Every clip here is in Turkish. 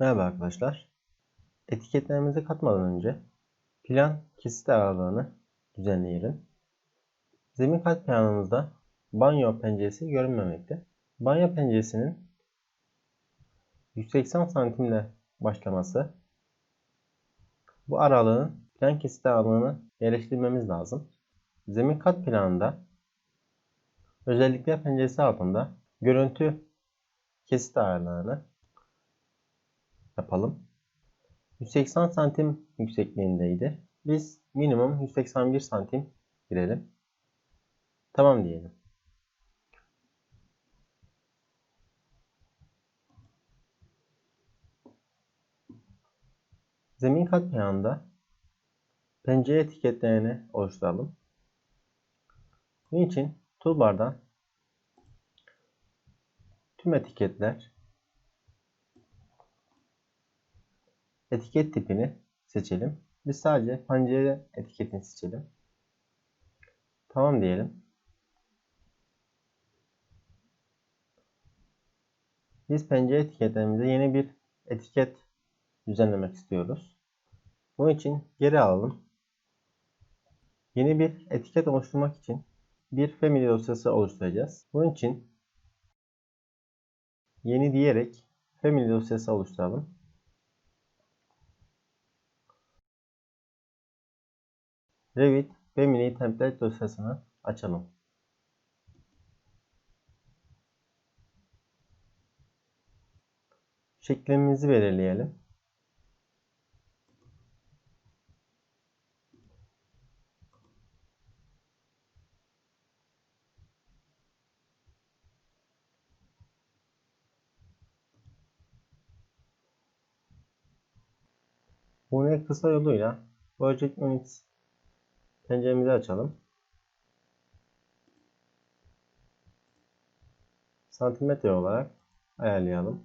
Merhaba arkadaşlar. Etiketlerimizi katmadan önce plan kesit aralığını düzenleyelim. Zemin kat planımızda banyo penceresi görünmemekte. Banyo penceresinin 180 cm ile başlaması bu aralığın plan kesit aralığını yerleştirmemiz lazım. Zemin kat planında özellikle penceresi altında görüntü kesit aralığını yapalım. 180 santim yüksekliğindeydi. Biz minimum 181 santim girelim. Tamam diyelim. Zemin kat planında pencere etiketlerini oluşturalım. Bunun için toolbar'dan tüm etiketler etiket tipini seçelim. Biz sadece pencere etiketini seçelim. Tamam diyelim. Biz pencere etiketlerimize yeni bir etiket düzenlemek istiyoruz. Bunun için geri alalım. Yeni bir etiket oluşturmak için bir family dosyası oluşturacağız. Bunun için yeni diyerek family dosyası oluşturalım. Revit Family Template dosyasını açalım. Şeklimizi belirleyelim. Bu kısa yoluyla Project Units Penceremizi açalım. Santimetre olarak ayarlayalım.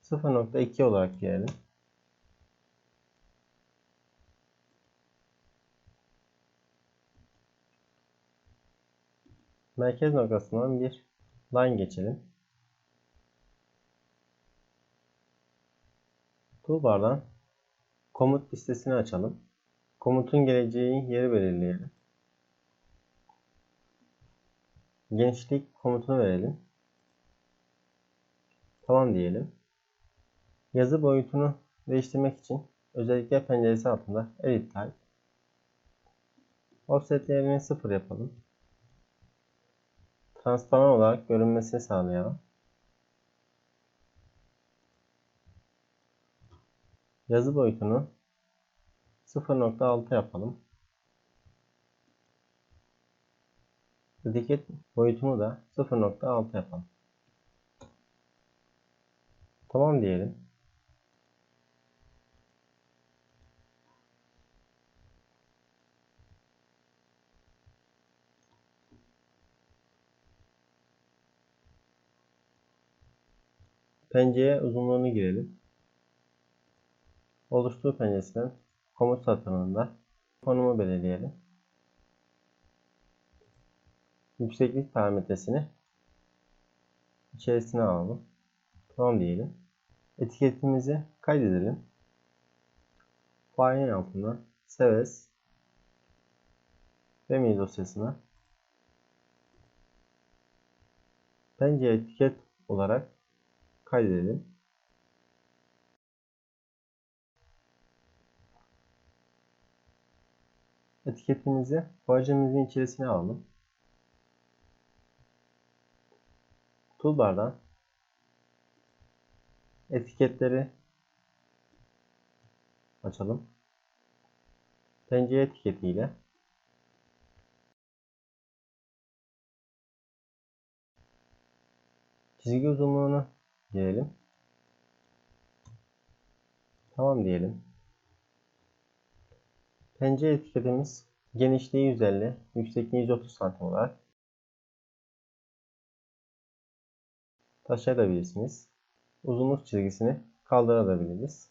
Sıfır nokta iki olarak girelim. Merkez noktasından bir line geçelim. Toolbar'dan komut listesini açalım. Komutun geleceği yeri belirleyelim. Genişlik komutunu verelim. Tamam diyelim. Yazı boyutunu değiştirmek için özellikle penceresi altında Edit Type Offset değerini 0 yapalım. Transparan olarak görünmesini sağlayalım. Yazı boyutunu 0.6 yapalım. Etiket boyutunu da 0.6 yapalım. Tamam diyelim. Pencere uzunluğunu girelim oluştur penceresinden komut satırında konumu belirleyelim. Yükseklik parametresini içerisine alalım. Tamam diyelim. Etiketimizi kaydedelim. File'in altına seves family dosyasına pencere etiket olarak kaydedelim. Etiketimizi projenizin içerisine alalım. Toolbar'dan etiketleri açalım. Pencere etiketiyle çizgi uzunluğunu girelim. Tamam diyelim. Pencere etiketimiz genişliği 150, yüksekliği 130 santim olarak taşıyabilirsiniz. Uzunluk çizgisini kaldırabiliriz.